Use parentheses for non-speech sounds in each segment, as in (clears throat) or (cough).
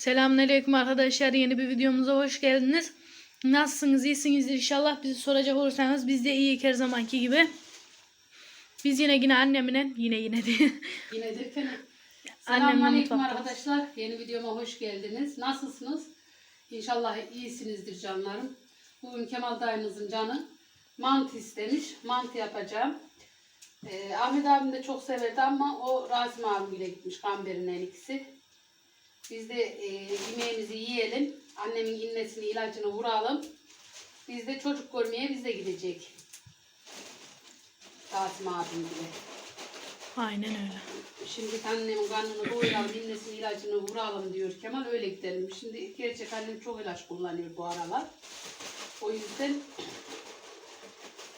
Selamünaleyküm arkadaşlar. Yeni bir videomuza hoş geldiniz. Nasılsınız? İyisinizdir inşallah. Bizi soracak olursanız biz de iyi her zamanki gibi. Biz yine yine annemle yine yine diye. (laughs) Yine Annemle Selamünaleyküm arkadaşlar. Yeni videoma hoş geldiniz. Nasılsınız? İnşallah iyisinizdir canlarım. Bugün Kemal dayınızın canı mantı istemiş. Mantı yapacağım. Ee, Ahmet abim de çok severdi ama o Rasim abimle gitmiş Gamber'in en ikisi. Biz de e, yemeğimizi yiyelim. Annemin innesini ilacını vuralım. Biz de çocuk görmeye biz de gidecek. Rasim abim bile. Aynen öyle. Şimdi annemin karnını doyuralım, innesinin ilacını vuralım diyor Kemal. Öyle gidelim. Şimdi gerçek annem çok ilaç kullanıyor bu aralar. O yüzden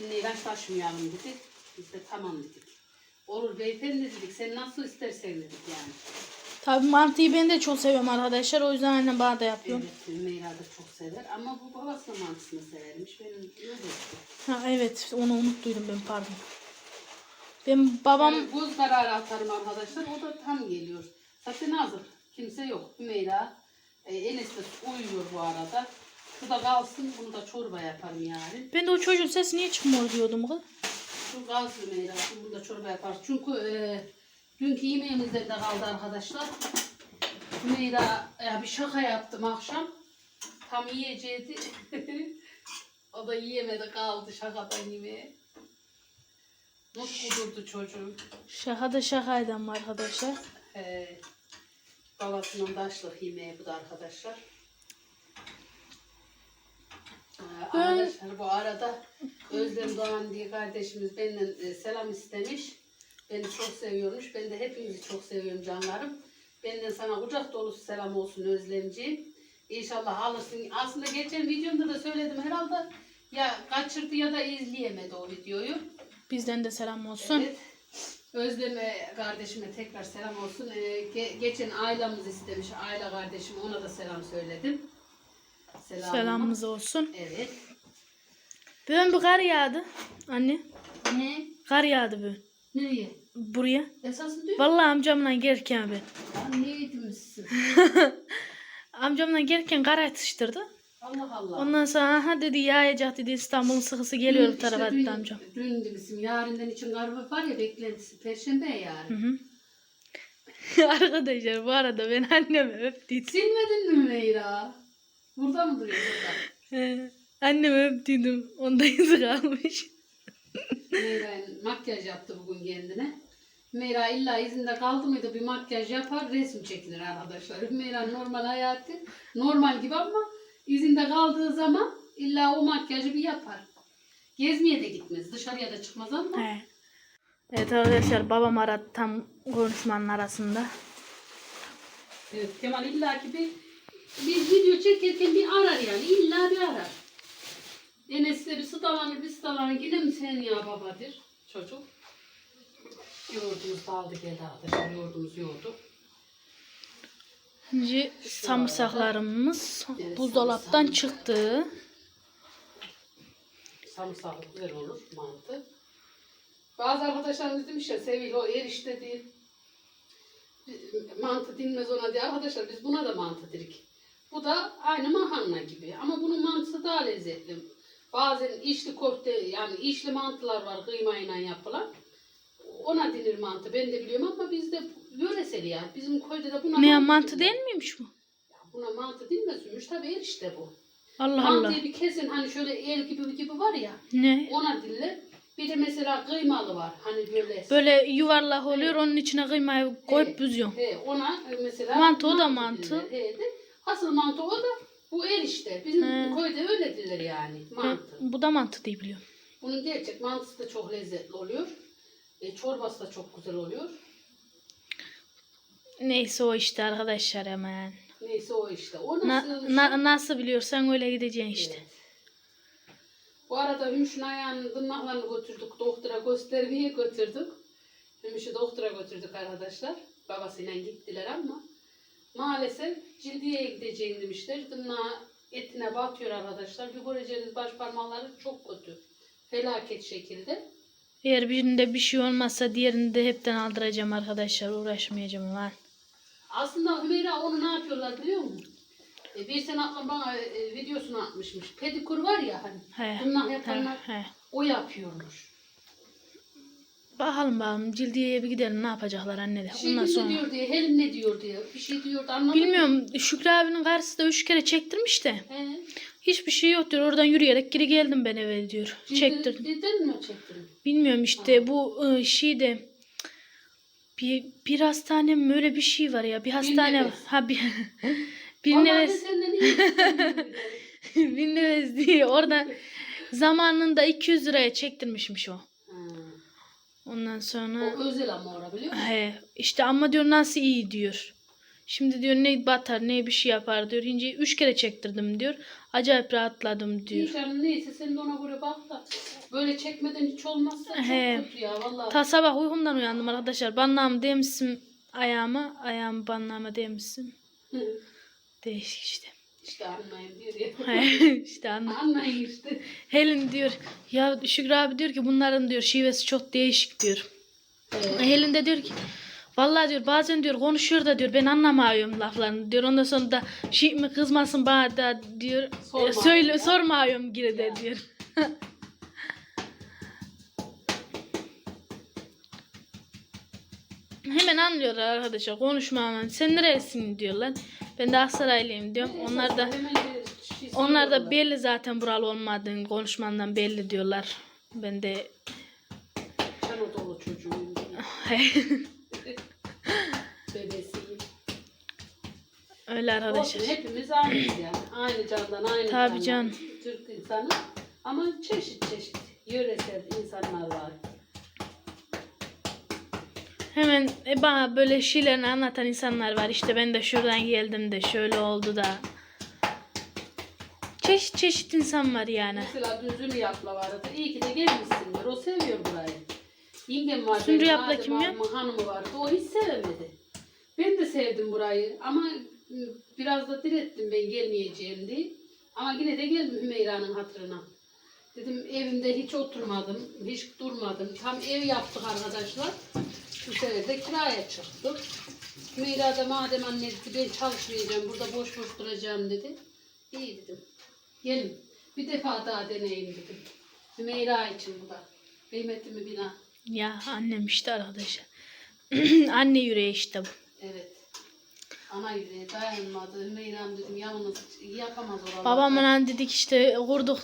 inne ilaç taşımayalım dedik. Biz de tamam dedik. Olur beyefendi dedik. Sen nasıl istersen dedik yani. Tabii mantıyı ben de çok seviyorum arkadaşlar. O yüzden annem bana da yapıyor. Evet, Meyra da çok sever. Ama bu babasının mantısını severmiş. Benim öyle işte. Ha evet onu unuttuydum ben pardon. Ben babam Ben buz kararı atarım arkadaşlar. O da tam geliyor. Zaten hazır. Kimse yok. Hümeyra. E, Enes de uyuyor bu arada. Şu da kalsın. Bunu da çorba yaparım yani. ben de o çocuğun sesi niye çıkmıyor diyordum kız. Şu kalsın Hümeyra. Bunu da çorba yaparız. Çünkü e, dünkü yemeğimizde de kaldı arkadaşlar. Hümeyra ya bir şaka yaptım akşam. Tam yiyeceğiydi. (laughs) o da yiyemedi kaldı şakadan yemeğe. Mutlu durdu çocuğum. Şaka da şakaydı ama arkadaşlar. Ee, babasının daşlık yemeği bu da arkadaşlar. Ee, arkadaşlar bu arada Özlem Doğan diye kardeşimiz benden e, selam istemiş. Beni çok seviyormuş. Ben de hepinizi çok seviyorum canlarım. Benden sana kucak dolusu selam olsun Özlemciğim. İnşallah alırsın. Aslında geçen videomda da söyledim herhalde. Ya kaçırdı ya da izleyemedi o videoyu. Bizden de selam olsun. Evet. Özleme kardeşime tekrar selam olsun. Ee, ge- geçen ailemız istemiş. Aile kardeşim ona da selam söyledim. Selamımı. Selamımız olsun. Evet. Bugün bir kar yağdı. Anne. Ne? Kar yağdı bugün. Nereye? Buraya. Esasın diyor. Vallahi amcamla gelirken ben. Lan ne yedirmişsin? (laughs) Amcamla gelirken kar atıştırdı. Allah Allah. Ondan sonra aha dedi yağacak dedi İstanbul'un sıkısı geliyor bu tarafa dedi amcam. Dün demişim yarından için garba var ya beklentisi. Perşembe Hı yarın. hı. (laughs) Arkadaşlar bu arada ben annemi öptüydüm. Silmedin mi Meyra? Burada mı duruyor burada? Annemi öptüydüm. Onda izi kalmış. Meyra makyaj yaptı bugün kendine. Meyra illa izinde kaldı mıydı bir makyaj yapar resim çekilir arkadaşlar. (laughs) Meyra normal hayatı normal gibi ama izinde kaldığı zaman illa o makyajı bir yapar. Gezmeye de gitmez dışarıya da çıkmaz ama He. Evet arkadaşlar babam aradı tam konuşmanın arasında. evet, Kemal illa ki bir, bir video çekerken bir arar yani illa bir arar. Enes de bir sıdalanır bir sıdalanır yine mi sen ya babadır çocuk. Yoğurdumuz da aldı geldi arkadaşlar yoğurdumuz yoğurdu. Şimdi samırsaklarımız Evet, buzdolaptan sarımsak. çıktı. Sarımsaklı güzel olur mantı. Bazı arkadaşlarımız demiş ya Sevil o erişte değil. Mantı dinmez ona diye. Arkadaşlar biz buna da mantı dedik. Bu da aynı mahanna gibi. Ama bunun mantısı daha lezzetli. Bazen içli köfte yani içli mantılar var kıymayla yapılan. Ona denir mantı. Ben de biliyorum ama bizde yöresel yani. Bizim köyde de buna Ne mantı denir. değil miymiş bu? Ya Buna mantı denmezmiş. Tabii erişte bu. Allah Allah. Mantıyı bir kesin hani şöyle el gibi gibi var ya. Ne? Ona diller. Bir de mesela kıymalı var. Hani böyle. Böyle yuvarlak oluyor onun içine kıymayı koyup Evet. büzüyorsun. He, ona mesela Mantı, o da mantı. diller. He, de. Asıl mantı o da bu erişte. Bizim He. köyde öyle diller yani. Mantı. bu da mantı diye biliyorum. Bunun gerçek mantısı da çok lezzetli oluyor. E, çorbası da çok güzel oluyor. Neyse o işte arkadaşlar hemen. Neyse o işte. O Na, nasıl? na- nasıl biliyorsan öyle gideceksin işte. Evet. Bu arada Hümüş'ün ayağının tırnaklarını götürdük. Doktora göstermeye götürdük. Hümüş'ü doktora götürdük arkadaşlar. Babasıyla gittiler ama maalesef cildiye gideceğini demişler. Tırnağı etine batıyor arkadaşlar. Göreceğiniz baş parmakları çok kötü. Felaket şekilde. Eğer birinde bir şey olmazsa diğerini de hepten aldıracağım arkadaşlar. Uğraşmayacağım lan. Aslında Hümeyra onu ne yapıyorlar biliyor musun? E, bir sene ablam bana e, videosunu atmışmış. Pedikur var ya hani. He. Bunlar yapanlar he. o yapıyormuş. Bakalım bakalım Cildiye'ye bir gidelim ne yapacaklar anne de. Şey Ondan sonra. diyor diye, Helin ne diyor diye. Bir şey diyordu anlamadım. Bilmiyorum Şükrü abinin karşısı da üç kere çektirmiş de. He. Hiçbir şey yok diyor. Oradan yürüyerek geri geldim ben eve diyor. Cildi- Çektirdim. Dilden mi çektirdin? Bilmiyorum işte bu ıı, şeyde bir, bir hastane mi öyle bir şey var ya. Bir hastane Neves. ha bir (laughs) bir neves (laughs) bir neves diye orada zamanında 200 liraya çektirmişmiş o. Ondan sonra O özel ama ora biliyor musun? he işte ama diyor nasıl iyi diyor. Şimdi diyor ne batar ne bir şey yapar diyor. Hinci üç kere çektirdim diyor. Acayip rahatladım diyor. İyi canım neyse sen de ona göre bak da. Böyle çekmeden hiç olmazsa çok He. kötü ya vallahi. Ta sabah uykumdan uyandım arkadaşlar. Banlağımı demişsin ayağımı. Ayağımı banlağıma demişsin. Hı. Değişik işte. İşte anlayın diyor ya. (laughs) işte anla. Anlayın işte. Helin diyor ya Şükrü abi diyor ki bunların diyor şivesi çok değişik diyor. Evet. Helin de diyor ki Vallahi diyor bazen diyor konuşuyor da diyor ben anlamıyorum laflarını diyor. Ondan sonra da şey mi kızmasın bana da diyor. Sorma. e, söyle sormuyorum geri de diyor. (laughs) Hemen anlıyorlar arkadaşlar konuşma hemen. Sen nerelisin diyorlar. Ben de Aksaraylıyım diyorum. Onlar da onlar da belli zaten buralı olmadığın konuşmandan belli diyorlar. Ben de Anadolu çocuğuyum. Bebesiyim. öyle arkadaşlar. Olsun, hepimiz aynıyız yani. Aynı candan, aynı Tabii candan. can. Türk insanı. Ama çeşit çeşit yöresel insanlar var. Hemen e, bana böyle şeylerini anlatan insanlar var. İşte ben de şuradan geldim de şöyle oldu da. Çeşit çeşit insan var yani. Mesela dün Zülü abla vardı. İyi ki de gelmişsindir. O seviyor burayı. Yengem var. Zülü Adem kim ya? hanımı vardı. O hiç sevemedi. Ben de sevdim burayı. Ama ı, biraz da direttim ben gelmeyeceğim diye. Ama yine de geldim Hümeyra'nın hatırına. Dedim evimde hiç oturmadım. Hiç durmadım. Tam ev yaptık arkadaşlar. Bu sefer de kiraya çıktık. Hümeyra da madem anne dedi ben çalışmayacağım. Burada boş boş duracağım dedi. İyi dedim. Gelin. Bir defa daha deneyim dedim. Hümeyra için bu da. Kıymetli mi bina? Ya annem işte arkadaşlar. (clears throat) Anne yüreği işte bu. Evet. Ana yüreğe dayanmadı. Hümeyra'm dedim yalnız yapamaz oralarda. Babamla dedik işte kurduk.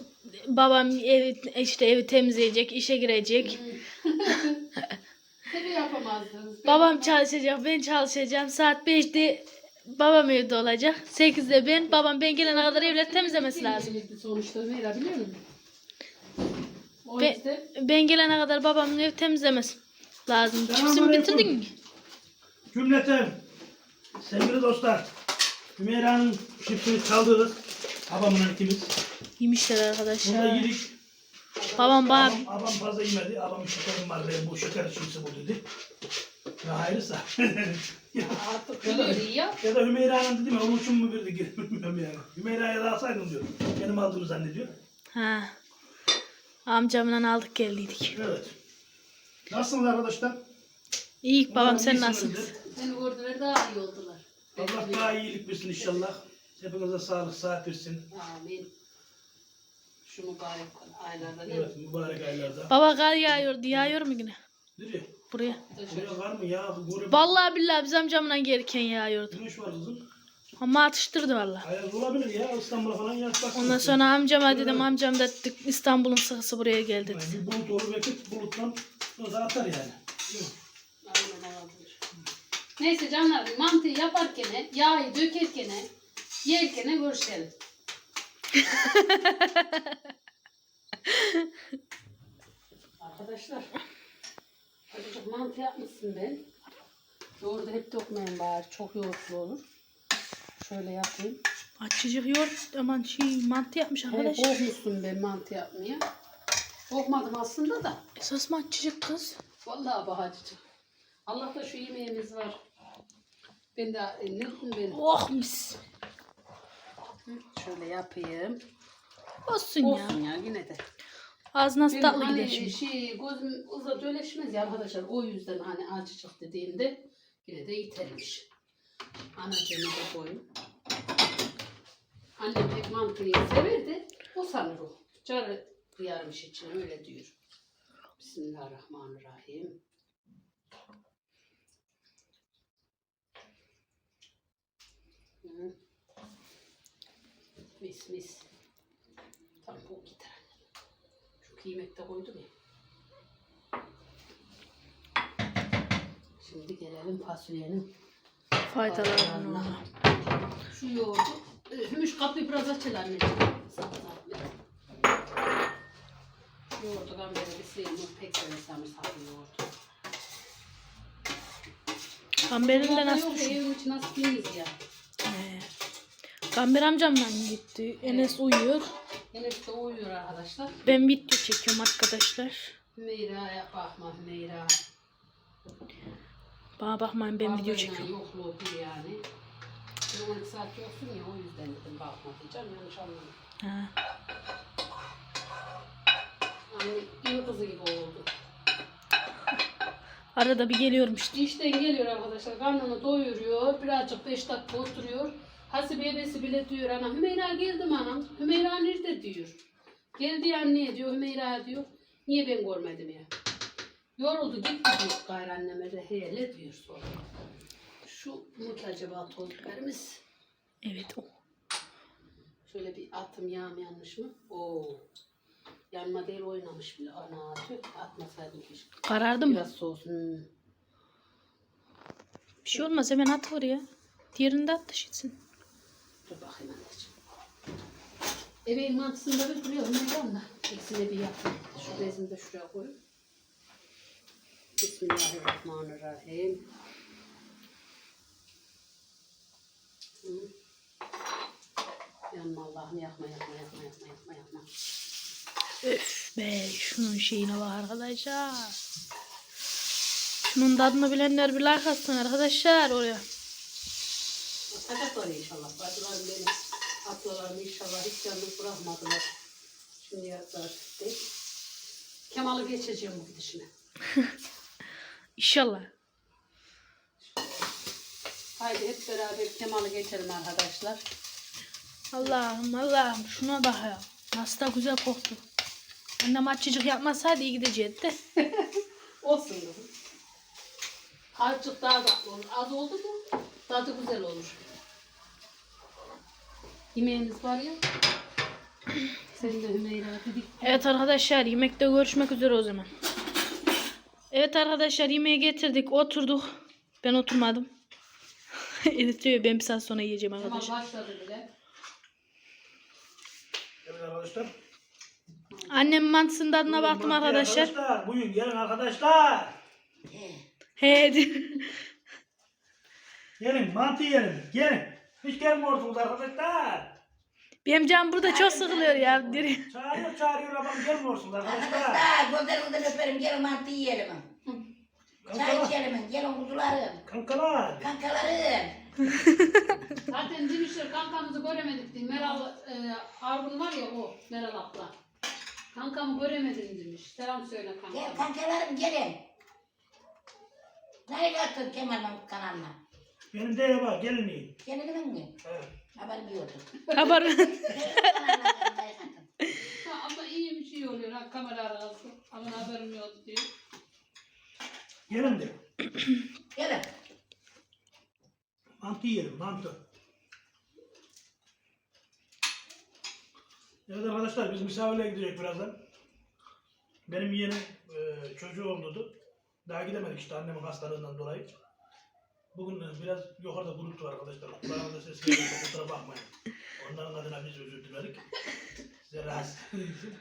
Babam evi, işte evi temizleyecek, işe girecek. (laughs) Yapamazdınız. Babam çalışacak, ben çalışacağım. Saat 5'te babam evde olacak. 8'de ben. Babam ben gelene kadar evleri temizlemesi lazım. Temizlikti Sonuçta Hümeyra biliyor musun? O Be- yüzden Ben gelene kadar babamın ev temizlemesi lazım. Çipsimi Selamünaleyküm. bitirdin mi? Cümleten sevgili dostlar Hümeyra'nın şifreni kaldırdık. Babamla ikimiz. Yemişler Burada arkadaşlar. yedik. Babam bana Babam, babam fazla yemedi. Babam şekerim var benim bu şeker şişesi bu dedi. Ya hayırsa. (laughs) ya, artık biliyor ya. ya da Hümeyra'nın dedim ya onun için mi verdi geri (laughs) bilmiyorum yani. Hümeyra'ya da alsaydım diyor. Benim aldığımı zannediyor. Ha. Amcamla aldık geldiydik. Evet. Nasılsınız arkadaşlar? İyi babam sen İyisinizdir. nasılsın? Seni gördüler daha iyi oldular. Allah daha iyilik versin inşallah. Hepinize sağlık, sıhhat versin. Amin. Şu mübarek aylarda değil Evet, mübarek aylarda. Baba kar yağıyor, yağıyor mu yine? Nereye? Buraya. mi? Buraya var mı ya? Buraya Vallahi billahi biz amcamla gelirken yağıyordu. Güneş var kızım. Ama atıştırdı vallahi. Ayaz olabilir ya İstanbul'a falan yaz bak. Ondan sonra amcama dedim amcam da İstanbul'un sıkısı buraya geldi. Yani bir bulut olur belki buluttan o da atar yani. Değil mi? Aynen olabilir. Neyse canlar mantıyı yaparken yağı dökerken yerken görüşelim. Arkadaşlar Azıcık mantı yapmışsın ben. Yoğurdu hep dökmeyin bari. Çok yoğurtlu olur. Şöyle yapayım. Açıcık yoğurt aman şey mantı yapmış Evet, arkadaş. korkmuşsun ben mantı yapmaya. Korkmadım aslında da. Esas mı açıcık kız? Vallahi bahacıcık. Allah'ta şu yemeğimiz var. Ben de e, ne ben? Oh mis. Şöyle yapayım. Olsun ya. Olsun ya yine de. Ağzına Benim tatlı hani gider şimdi. şey gözüm uza döleşmez ya arkadaşlar. O yüzden hani acıcık dediğimde yine de itermiş. Anacığımı da koyayım. Annem pek mantıyı severdi. O sanır o. Carı duyarmış için öyle diyor. Bismillahirrahmanirrahim. Hı. Mis mis. Tam bu gider kıymet de koydum ya. Şimdi gelelim fasulyenin Faydalarına. şu yoğurdu. e, Hümüş kapıyı biraz açıl anneciğim. Sana zahmet. Yoğurdu gambere bir sıyırmış. Pek seversem sarı yoğurdu. Gamber'in de nasıl düşün? evin içi nasıl değiliz ya. Gamber amcamla gitti. Enes uyuyor. Enes de uyuyor arkadaşlar. Ben video çekiyorum arkadaşlar. Hümeyra'ya bakma Hümeyra. Bana bakmayın ben video çekiyorum. Yokluğu bir yani. Bir 12 saat yoksun ya o yüzden dedim bakma diyeceğim. Yanlış anlama. Ha. Anne iyi kızı gibi oldu. (laughs) Arada bir geliyorum işte. İşten geliyor arkadaşlar. Karnını doyuruyor. Birazcık 5 dakika oturuyor. Hasibe ebesi bile diyor ana. Hümeyra geldim anam. Hümeyra nerede diyor. Geldi anneye diyor. Hümeyra diyor. Niye ben görmedim ya. Yoruldu gitti diyor gayrı anneme de hele diyor sonra. Şu mu ki acaba toz biberimiz? Evet o. Şöyle bir atım yağım yanlış mı? Oo. Yanma değil oynamış bile. Ana tüh atmasaydım keşke. Karardı mı? Biraz soğusun. Hmm. Bir şey olmaz hemen at oraya. Diğerini de at taşıtsın. Dur bakayım anneciğim. Ebeğin mantısını da bir duruyor. Ondan da ikisini bir yapayım. Şu bezini de şuraya koyayım. Bismillahirrahmanirrahim. Hı. Yanma Allah'ım yakma yakma yakma yakma yakma yakma. Öf be şunun şeyine bak arkadaşlar. Şunun tadını bilenler bir like atsın arkadaşlar oraya. Atacaklar inşallah. Bacılarım benim. Ablalarım inşallah hiç yalnız bırakmadılar. Şimdi yazar değil. Kemal'ı geçeceğim bu gidişine. (laughs) İnşallah. Haydi hep beraber Kemal'ı geçelim arkadaşlar. Allah'ım Allah'ım şuna bak ya. Nasıl da güzel koktu. Annem açıcık yapmasaydı iyi gidecekti de. (laughs) Olsun. Azıcık daha tatlı olur. Az oldu mu tadı güzel olur. Yemeğimiz var ya. Sen de Hümeyra dedik. Evet arkadaşlar yemekte görüşmek üzere o zaman. Evet arkadaşlar yemeği getirdik oturduk. Ben oturmadım. (laughs) Editiyor ben bir saat sonra yiyeceğim arkadaşlar. başladı bile. Evet arkadaşlar. Annem mantısının tadına baktım arkadaşlar. Arkadaşlar bugün gelin arkadaşlar. He. (laughs) Gelin mantı yiyelim. Gelin. Hiç gelmiyorsunuz arkadaşlar. Benim canım burada çok sıkılıyor ya. Diri. Çağırıyor çağırıyor ama gelmiyorsunuz arkadaşlar. Arkadaşlar gözlerinizden öperim. Gelin mantı yiyelim. Çay Kankalar. içelim. Gelin kuzularım. Kankalar. Kankalarım. Zaten demişler kankamızı göremedik diye. Meral e, Argun var ya o Meral abla. Kankamı göremedim demiş. Selam söyle Gel kankam. kankalarım gelin. Nereye attın Kemal Mahmut kanalına? Benim de bak gelin yiyin. Gelin mi? Evet. Haberim yoktu. Haber. (laughs) Ha, ama iyi bir şey oluyor ha kamera arası. Ama haberim yok diyor. Gelin de. (clears throat) Gelin. Mantı yiyelim mantı. Evet arkadaşlar biz misafirliğe gidecek birazdan. Benim yeğenim e, çocuğu oldu. Daha gidemedik işte annemin hastalığından dolayı. Bugün biraz yukarıda gürültü var arkadaşlar. Kulağımda ses geliyor. Kusura bakmayın. Onların adına biz özür dilerik. Size rahatsız ettiğim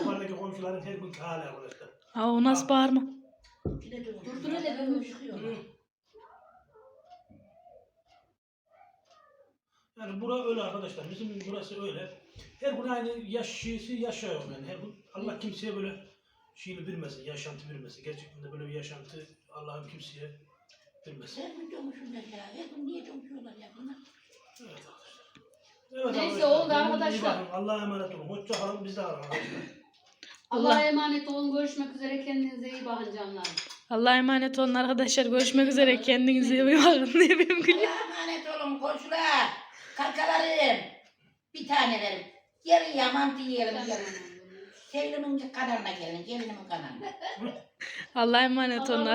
Yukarıdaki komşuların her gün hali arkadaşlar. Aa, o nasıl bağırma? Durdur hele ben çıkıyorum. Yani bura öyle arkadaşlar. Bizim burası öyle. Her gün aynı yaş şeysi yaşıyor yani. Her gün Allah kimseye böyle şeyini bilmesin, yaşantı bilmesin. Gerçekten de böyle bir yaşantı Allah'ım kimseye bilmesin. Her gün domuşurlar ya. Her gün niye domuşuyorlar ya bunlar? Evet. Evet Neyse, oldu iyi arkadaşlar. bakın. Allah'a emanet olun. Hoşça kalın. Biz de arkadaşlar. Allah'a emanet olun. Görüşmek üzere. Kendinize iyi bakın canlarım. Allah'a emanet olun arkadaşlar. Görüşmek üzere. Kendinize iyi bakın. Ne benim gülüyor. Allah'a emanet olun komşular. Kankalarım. Bir tanelerim. Gelin ya mantı yiyelim gelin. Sevgilimin kanalına gelin. Gelinimin kanalına. Allah'a emanet olsun. (laughs)